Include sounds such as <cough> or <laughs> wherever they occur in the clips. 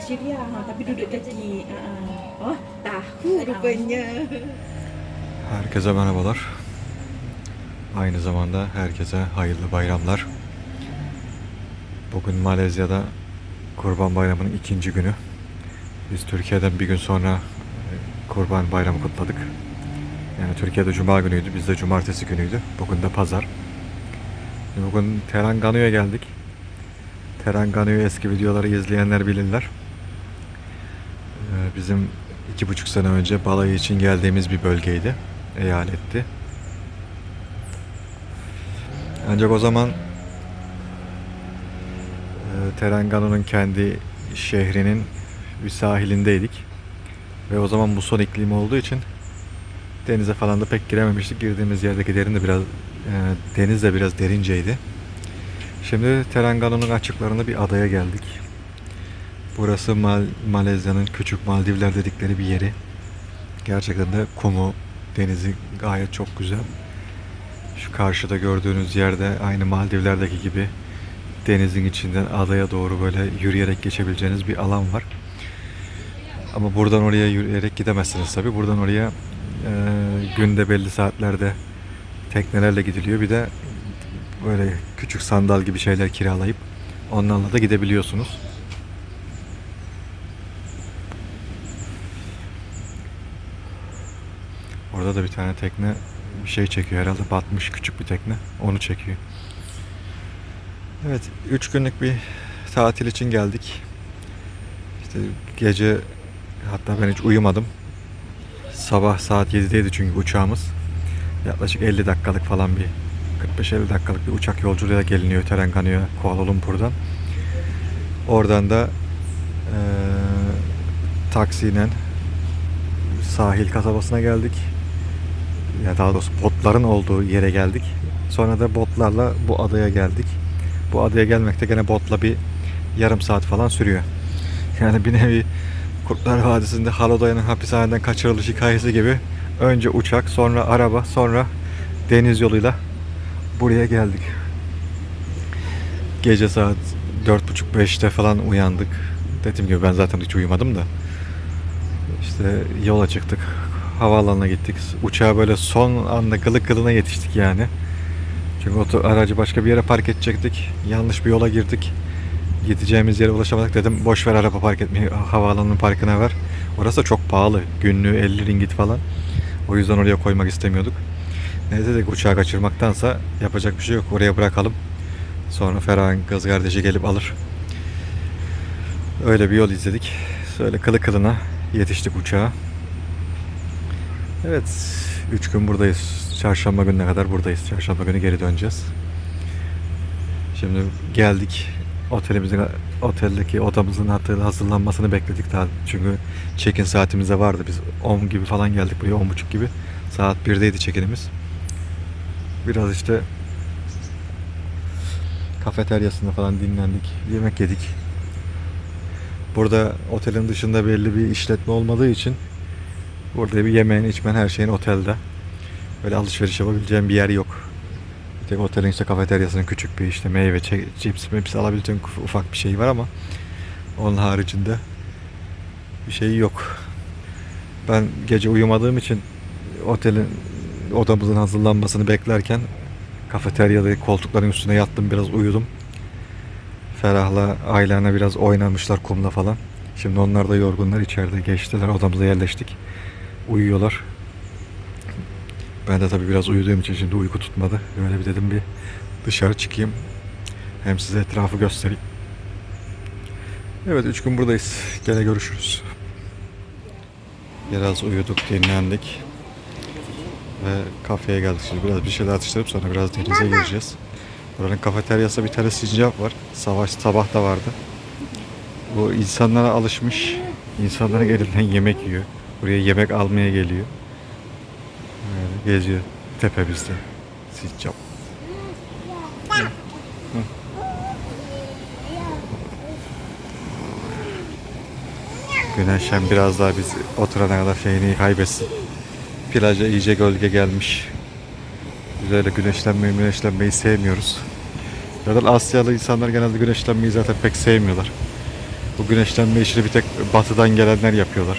Syria ha, tapi duduk kaki. Ha, ha. Oh, tahu rupanya. Herkese merhabalar. Aynı zamanda herkese hayırlı bayramlar. Bugün Malezya'da Kurban Bayramı'nın ikinci günü. Biz Türkiye'den bir gün sonra e, Kurban Bayramı kutladık. Yani Türkiye'de Cuma günüydü, bizde Cumartesi günüydü. Bugün de Pazar. Bugün Terengganu geldik. Terengganu eski videoları izleyenler bilirler. Ee, Bizim iki buçuk sene önce balayı için geldiğimiz bir bölgeydi, eyaletti. Ancak o zaman e, Terengganu'nun kendi şehrinin bir sahilindeydik. Ve o zaman muson iklimi olduğu için denize falan da pek girememiştik. Girdiğimiz yerdeki derin de biraz e, deniz de biraz derinceydi. Şimdi Terengganu'nun açıklarında bir adaya geldik. Burası Mal Malezya'nın küçük Maldivler dedikleri bir yeri. Gerçekten de kumu, denizi gayet çok güzel. Şu karşıda gördüğünüz yerde aynı Maldivler'deki gibi denizin içinden adaya doğru böyle yürüyerek geçebileceğiniz bir alan var. Ama buradan oraya yürüyerek gidemezsiniz tabi. Buradan oraya e, günde belli saatlerde teknelerle gidiliyor. Bir de böyle küçük sandal gibi şeyler kiralayıp onlarla da gidebiliyorsunuz. Orada da bir tane tekne bir şey çekiyor herhalde batmış küçük bir tekne onu çekiyor. Evet 3 günlük bir tatil için geldik. İşte gece hatta ben hiç uyumadım. Sabah saat 7'deydi çünkü uçağımız. Yaklaşık 50 dakikalık falan bir 45-50 dakikalık bir uçak yolculuğuyla geliniyor Terengganu'ya Kuala Lumpur'dan. Oradan da eee taksiyle sahil kasabasına geldik. Ya daha doğrusu botların olduğu yere geldik. Sonra da botlarla bu adaya geldik. Bu adaya gelmekte gene botla bir yarım saat falan sürüyor. Yani bir nevi Kurtlar Vadisi'nde Halodoya'nın hapishaneden kaçırılış hikayesi gibi önce uçak, sonra araba, sonra deniz yoluyla buraya geldik. Gece saat 4.30-5'te falan uyandık. Dediğim gibi ben zaten hiç uyumadım da. İşte yola çıktık. Havaalanına gittik. Uçağa böyle son anda kılık kılına yetiştik yani. Çünkü oto, aracı başka bir yere park edecektik. Yanlış bir yola girdik. Gideceğimiz yere ulaşamadık dedim. Boş ver araba park etmeyi. Havaalanının parkına ver. Orası da çok pahalı. Günlüğü 50 ringgit falan. O yüzden oraya koymak istemiyorduk. Neyse dedik uçağı kaçırmaktansa yapacak bir şey yok. Oraya bırakalım. Sonra Ferah'ın kız kardeşi gelip alır. Öyle bir yol izledik. Öyle kılı kılına yetiştik uçağa. Evet, 3 gün buradayız. Çarşamba gününe kadar buradayız. Çarşamba günü geri döneceğiz. Şimdi geldik. Otelimizin oteldeki odamızın hazırlanmasını bekledik daha. Çünkü check-in saatimiz de vardı. Biz 10 gibi falan geldik buraya 10.30 gibi. Saat 1'deydi check-in'imiz. Biraz işte kafeteryasında falan dinlendik. Yemek yedik. Burada otelin dışında belli bir işletme olmadığı için burada bir yemeğin, içmen, her şeyin otelde. Böyle alışveriş yapabileceğim bir yer yok. Bir tek otelin işte kafeteryasının küçük bir işte meyve, cips, mepsi alabileceğin uf- ufak bir şey var ama onun haricinde bir şey yok. Ben gece uyumadığım için otelin odamızın hazırlanmasını beklerken kafeteryada koltukların üstüne yattım biraz uyudum. Ferah'la Aylan'a biraz oynamışlar kumla falan. Şimdi onlar da yorgunlar içeride geçtiler odamıza yerleştik. Uyuyorlar. Ben de tabii biraz uyuduğum için şimdi uyku tutmadı. Böyle bir dedim bir dışarı çıkayım. Hem size etrafı göstereyim. Evet 3 gün buradayız. Gene görüşürüz. Biraz uyuduk, dinlendik. Ve kafeye geldik. Şimdi biraz bir şeyler atıştırıp sonra biraz denize gireceğiz. Buranın kafeteryasında bir tane sincap var. Savaş sabah da vardı. Bu insanlara alışmış. İnsanların elinden yemek yiyor. Buraya yemek almaya geliyor. Böyle geziyor tepemizde. Sincap. Güneş hem biraz daha biz oturana kadar şeyini kaybetsin. Plaja iyice gölge gelmiş. Biz güneşlenmeyi güneşlenmeyi sevmiyoruz. Zaten Asyalı insanlar genelde güneşlenmeyi zaten pek sevmiyorlar. Bu güneşlenme işini bir tek batıdan gelenler yapıyorlar.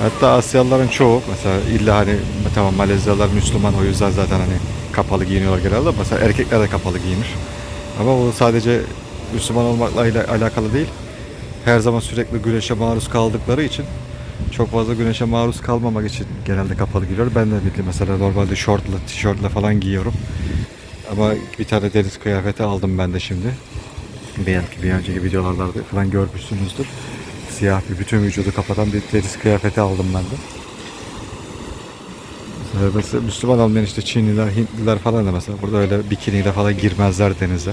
Hatta Asyalıların çoğu mesela illa hani tamam Malezyalılar Müslüman o yüzden zaten hani kapalı giyiniyorlar genelde. Mesela erkekler de kapalı giyinir. Ama bu sadece Müslüman olmakla alakalı değil. Her zaman sürekli güneşe maruz kaldıkları için çok fazla güneşe maruz kalmamak için genelde kapalı giyiyor. Ben de mesela normalde şortla, tişörtle falan giyiyorum. Ama bir tane deniz kıyafeti aldım ben de şimdi. Belki bir önceki videolarda falan görmüşsünüzdür. Siyah bir bütün vücudu kapatan bir deniz kıyafeti aldım ben de. Mesela Müslüman olmayan işte Çinliler, Hintliler falan da mesela burada öyle bikiniyle falan girmezler denize.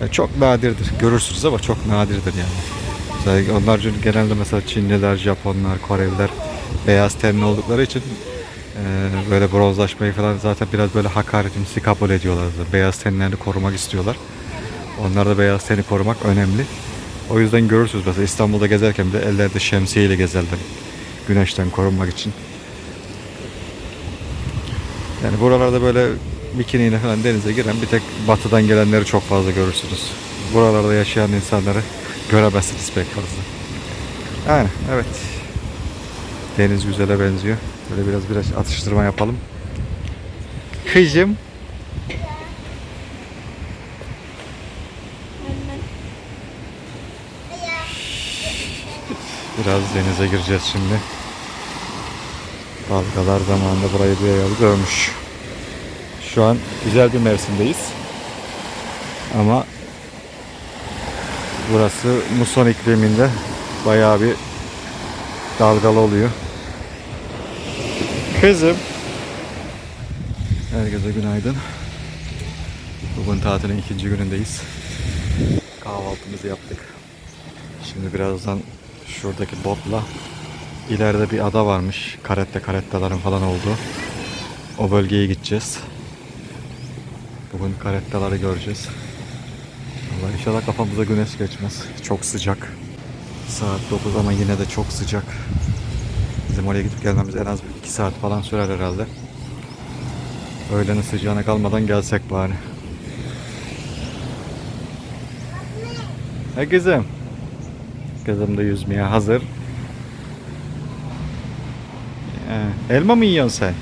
Yani çok nadirdir. Görürsünüz ama çok nadirdir yani. Mesela onlar çünkü genelde mesela Çinliler, Japonlar, Koreliler beyaz tenli oldukları için e, böyle bronzlaşmayı falan zaten biraz böyle hakaretimsi kabul ediyorlar. Beyaz tenlerini korumak istiyorlar. Onlar da beyaz teni korumak önemli. O yüzden görürsünüz mesela İstanbul'da gezerken bile ellerde şemsiyeyle gezerler. Güneşten korunmak için. Yani buralarda böyle bikiniyle falan denize giren bir tek batıdan gelenleri çok fazla görürsünüz. Buralarda yaşayan insanları göremezsiniz pek fazla. Yani evet. Deniz güzele benziyor. Böyle biraz biraz atıştırma yapalım. Kızım. Biraz denize gireceğiz şimdi. Dalgalar zamanında burayı bir ayarı dövmüş. Şu an güzel bir mevsimdeyiz. Ama burası muson ikliminde bayağı bir dalgalı oluyor. Kızım. Herkese günaydın. Bugün tatilin ikinci günündeyiz. Kahvaltımızı yaptık. Şimdi birazdan şuradaki botla ileride bir ada varmış. Karette karettaların falan olduğu. O bölgeye gideceğiz. Bugün karettaları göreceğiz. Allah inşallah kafamıza güneş geçmez. Çok sıcak. Saat 9 ama yine de çok sıcak. Bizim oraya gidip gelmemiz en az 2 saat falan sürer herhalde. Öğlenin sıcağına kalmadan gelsek bari. Ha kızım. Kızım da yüzmeye hazır. Ee, elma mı yiyorsun sen?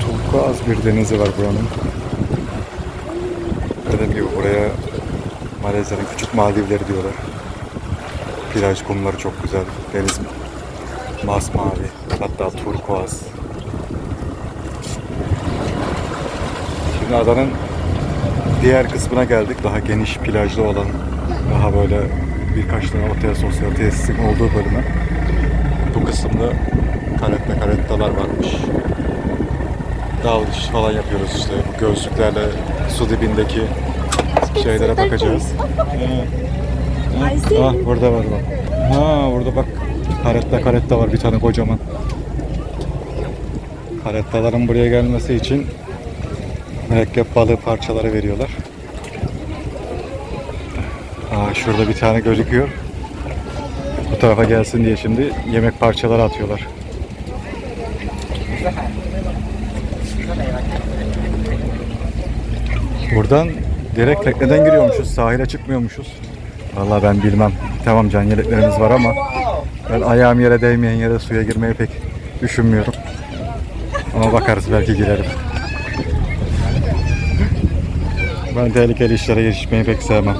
Turkuaz bir denizi var buranın. Dediğim gibi buraya Malezya'nın küçük Maldivleri diyorlar. Plaj kumları çok güzel. Deniz masmavi. Hatta turkuaz. Şimdi adanın diğer kısmına geldik. Daha geniş plajlı olan, daha böyle birkaç tane otel sosyal tesisin olduğu bölüme. Bu kısımda karette karettalar varmış dalgıç falan yapıyoruz işte. Bu gözlüklerle su dibindeki şeylere bakacağız. <laughs> Ha, ah, burada var bak. Ha burada bak. Karetta karetta var bir tane kocaman. Karettaların buraya gelmesi için mürekkep balığı parçaları veriyorlar. Aa, şurada bir tane gözüküyor. Bu tarafa gelsin diye şimdi yemek parçaları atıyorlar. Buradan Direkt tekneden giriyormuşuz. Sahile çıkmıyormuşuz. Vallahi ben bilmem. Tamam can yeleklerimiz var ama ben ayağım yere değmeyen yere suya girmeyi pek düşünmüyorum. Ama bakarız belki girerim. Ben tehlikeli işlere girişmeyi pek sevmem.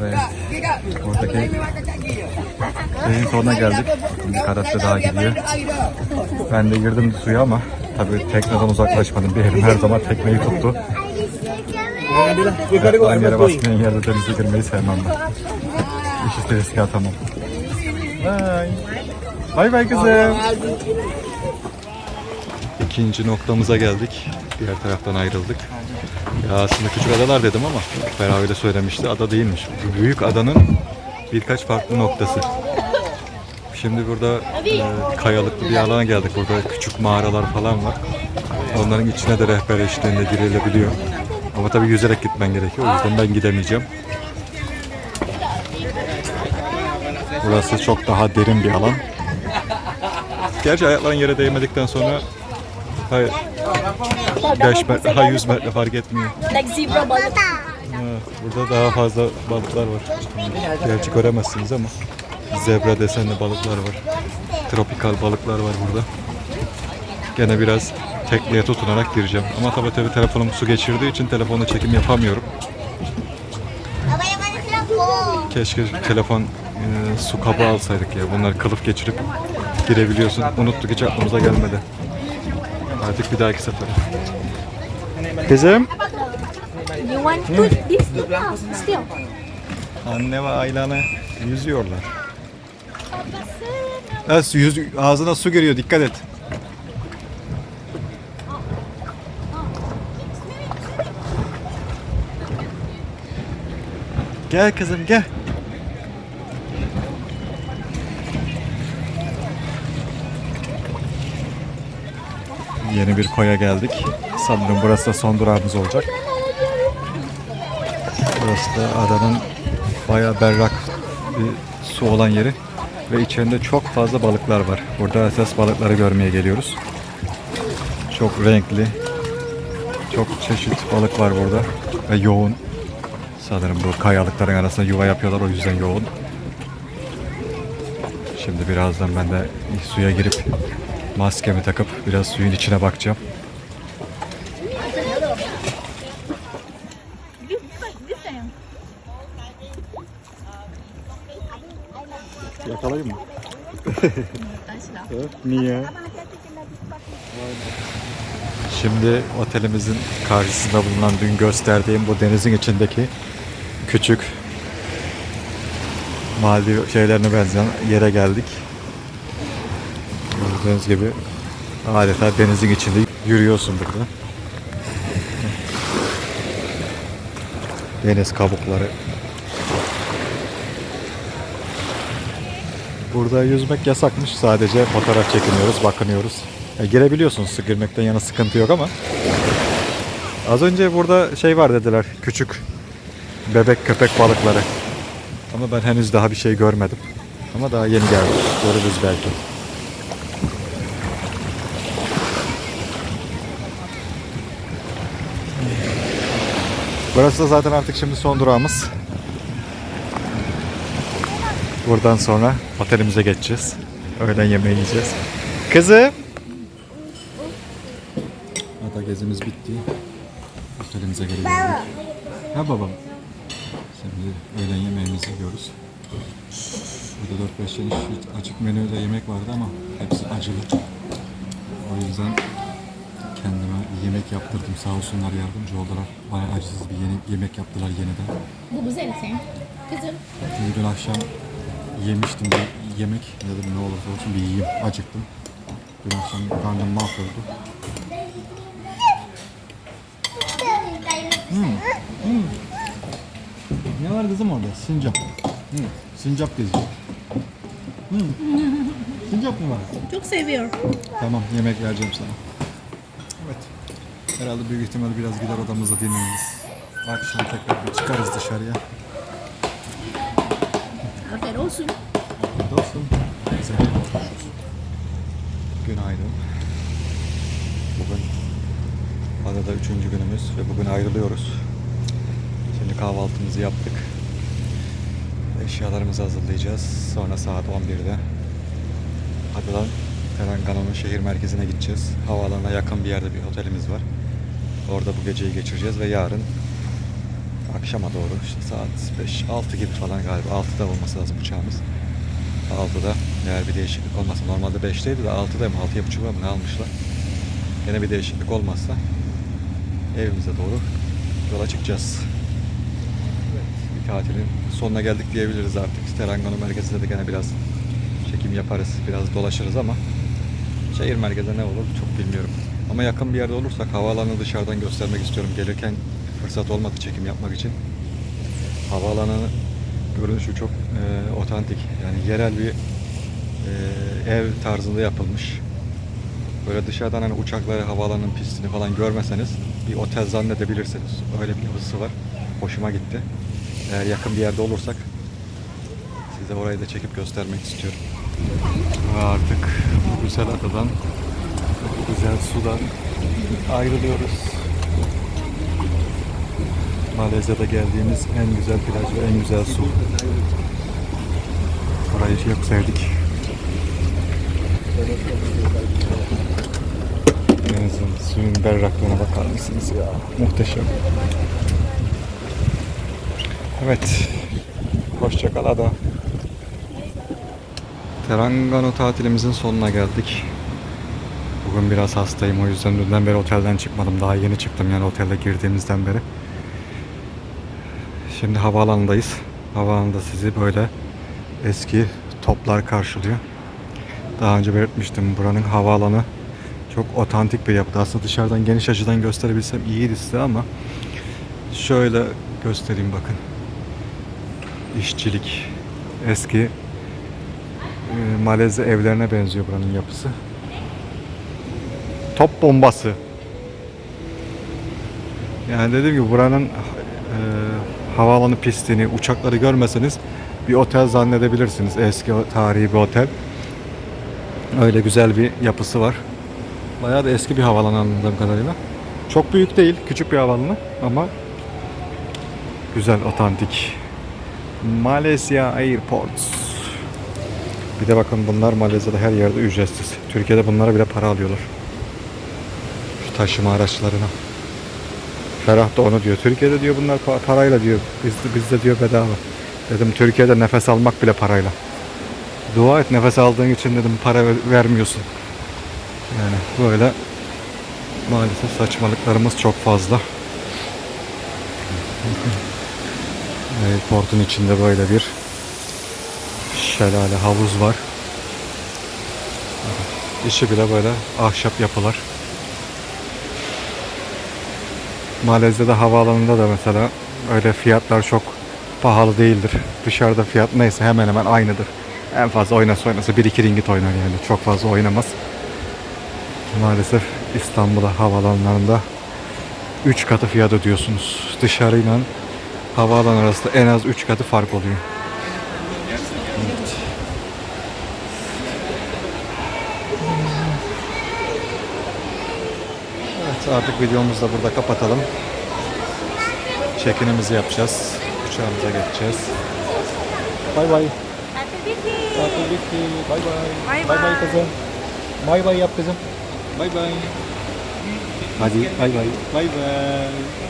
Evet. Buradaki şeyin sonuna geldik. Şimdi Karatlı daha gidiyor. Ben de girdim suya ama tabii tekneden uzaklaşmadım. Bir elim her zaman tekneyi tuttu. Aynı yere basmayan yerde denize girmeyi sevmem ben. İşi riske atamam. Bye. Bay bay kızım. İkinci noktamıza geldik. Diğer taraftan ayrıldık. Ya aslında küçük adalar dedim ama Ferah öyle söylemişti. Ada değilmiş. Bu büyük adanın birkaç farklı noktası. Şimdi burada e, kayalıklı bir alana geldik. Burada küçük mağaralar falan var. Onların içine de rehber eşliğinde girilebiliyor. Ama tabii yüzerek gitmen gerekiyor. O yüzden ben gidemeyeceğim. Burası çok daha derin bir alan. Gerçi ayakların yere değmedikten sonra hayır, 5 metre, ha 100 metre fark etmiyor. Like zebra balık. Burada daha fazla balıklar var. Gerçi göremezsiniz ama zebra desenli balıklar var. Tropikal balıklar var burada. Gene biraz tekneye tutunarak gireceğim. Ama tabii tabii telefonum su geçirdiği için telefonla çekim yapamıyorum. Keşke telefon e, su kabı alsaydık ya. Bunlar kılıf geçirip girebiliyorsun. Unuttuk hiç aklımıza gelmedi. Artık bir dahaki sefere. Kızım. You want to this still. Anne ve Aylan'ı yüzüyorlar. Evet, su- yüz, ağzına su giriyor dikkat et. Gel kızım gel. Yeni bir koya geldik. Sanırım burası da son durağımız olacak. Burası da adanın bayağı berrak bir su olan yeri ve içeride çok fazla balıklar var. Burada esas balıkları görmeye geliyoruz. Çok renkli, çok çeşit balık var burada ve yoğun. Sanırım bu kayalıkların arasında yuva yapıyorlar o yüzden yoğun. Şimdi birazdan ben de suya girip maskemi takıp biraz suyun içine bakacağım. Yakalayayım mı? <laughs> Niye? Şimdi otelimizin karşısında bulunan dün gösterdiğim bu denizin içindeki küçük Maldiv şeylerine benzeyen yere geldik. Gördüğünüz gibi adeta denizin içinde yürüyorsun burada. Deniz kabukları. Burada yüzmek yasakmış. Sadece fotoğraf çekiniyoruz, bakınıyoruz. E, girebiliyorsunuz su girmekten yana sıkıntı yok ama. Az önce burada şey var dediler. Küçük bebek köpek balıkları. Ama ben henüz daha bir şey görmedim. Ama daha yeni geldi. Görürüz belki. Burası da zaten artık şimdi son durağımız. Buradan sonra otelimize geçeceğiz. Öğlen yemeği yiyeceğiz. Kızım. Ada gezimiz bitti. Otelimize geri geldik. Ha babam. Şimdi öğlen yemeğimizi yiyoruz. Burada 4-5 çeşit açık menüde yemek vardı ama hepsi acılı. O yüzden yemek yaptırdım. Sağ olsunlar yardımcı oldular. Bayağı acısız bir yeni, yemek yaptılar yeniden. Bu güzel sen. Kızım. Dün akşam yemiştim bir yemek. Dedim ne olursa olsun bir yiyeyim. Acıktım. Dün akşam karnım mahvoldu. Ne var kızım orada? Sincap. Hı. Sincap geziyor. Hı. Sincap mı var? Çok seviyor. Tamam yemek vereceğim sana. Herhalde büyük ihtimal biraz gider odamızda dinleniriz. Akşam tekrar bir çıkarız dışarıya. Afiyet olsun. Afiyet olsun. Neyse. Günaydın. Bugün adada üçüncü günümüz ve bugün ayrılıyoruz. Şimdi kahvaltımızı yaptık. Eşyalarımızı hazırlayacağız. Sonra saat 11'de adadan Terenggano'nun şehir merkezine gideceğiz. Havaalanına yakın bir yerde bir otelimiz var. Orada bu geceyi geçireceğiz ve yarın akşama doğru işte saat 5 6 gibi falan galiba 6'da olması lazım uçağımız. 6'da eğer bir değişiklik olmazsa normalde 5'teydi de 6'da mı 6.30'da mı ne almışlar. Yine bir değişiklik olmazsa evimize doğru yola çıkacağız. Bir tatilin sonuna geldik diyebiliriz artık. Terengganu merkezinde de gene biraz çekim yaparız, biraz dolaşırız ama şehir merkezinde ne olur çok bilmiyorum. Ama yakın bir yerde olursak havaalanını dışarıdan göstermek istiyorum. Gelirken fırsat olmadı çekim yapmak için. Havaalanı görünüşü çok e, otantik. Yani yerel bir e, ev tarzında yapılmış. Böyle dışarıdan hani uçakları, havaalanının pistini falan görmeseniz bir otel zannedebilirsiniz. Öyle bir yapısı var. Hoşuma gitti. Eğer yakın bir yerde olursak size orayı da çekip göstermek istiyorum. Ve artık bu güzel adadan, güzel sudan ayrılıyoruz. Malezya'da geldiğimiz en güzel plaj ve en güzel su. Burayı çok sevdik. Denizin suyun berraklığına bakar mısınız ya? Muhteşem. Evet. Hoşçakal ada. Terengganu tatilimizin sonuna geldik. Bugün biraz hastayım o yüzden dünden beri otelden çıkmadım. Daha yeni çıktım yani otelde girdiğimizden beri. Şimdi havaalanındayız. Havaalanında sizi böyle eski toplar karşılıyor. Daha önce belirtmiştim buranın havaalanı çok otantik bir yapıda. Aslında dışarıdan geniş açıdan gösterebilsem iyiydi size ama şöyle göstereyim bakın. İşçilik. Eski e, Malezya evlerine benziyor buranın yapısı. Top bombası. Yani dediğim gibi buranın e, havaalanı pistini, uçakları görmeseniz bir otel zannedebilirsiniz. Eski tarihi bir otel. Öyle güzel bir yapısı var. Bayağı da eski bir havaalanı anladığım kadarıyla. Çok büyük değil, küçük bir havaalanı ama güzel, otantik. Malezya Airports. Bir de bakın bunlar Malezya'da her yerde ücretsiz. Türkiye'de bunlara bile para alıyorlar. Taşıma araçlarına. Ferah da onu diyor. Türkiye'de diyor bunlar pa- parayla diyor. Bizde, bizde diyor bedava. Dedim Türkiye'de nefes almak bile parayla. Dua et nefes aldığın için dedim para ver- vermiyorsun. Yani böyle maalesef saçmalıklarımız çok fazla. <laughs> Airport'un içinde böyle bir şelale havuz var. İçi bile böyle ahşap yapılar. Malezya'da havaalanında da mesela öyle fiyatlar çok pahalı değildir. Dışarıda fiyat neyse hemen hemen aynıdır. En fazla oynasa oynasa 1-2 ringit oynar yani. Çok fazla oynamaz. Maalesef İstanbul'a havaalanlarında 3 katı fiyat ödüyorsunuz. Dışarıyla havaalanı arasında en az 3 katı fark oluyor. Artık videomuzu da burada kapatalım. Check-in'imizi yapacağız. Uçağımıza geçeceğiz. Bay bay. Tatil bitti. Bay bay. Bay Bay bay bay. kızım. Bay bay yap kızım. Bay bay. Hadi bay bay. Bay bay.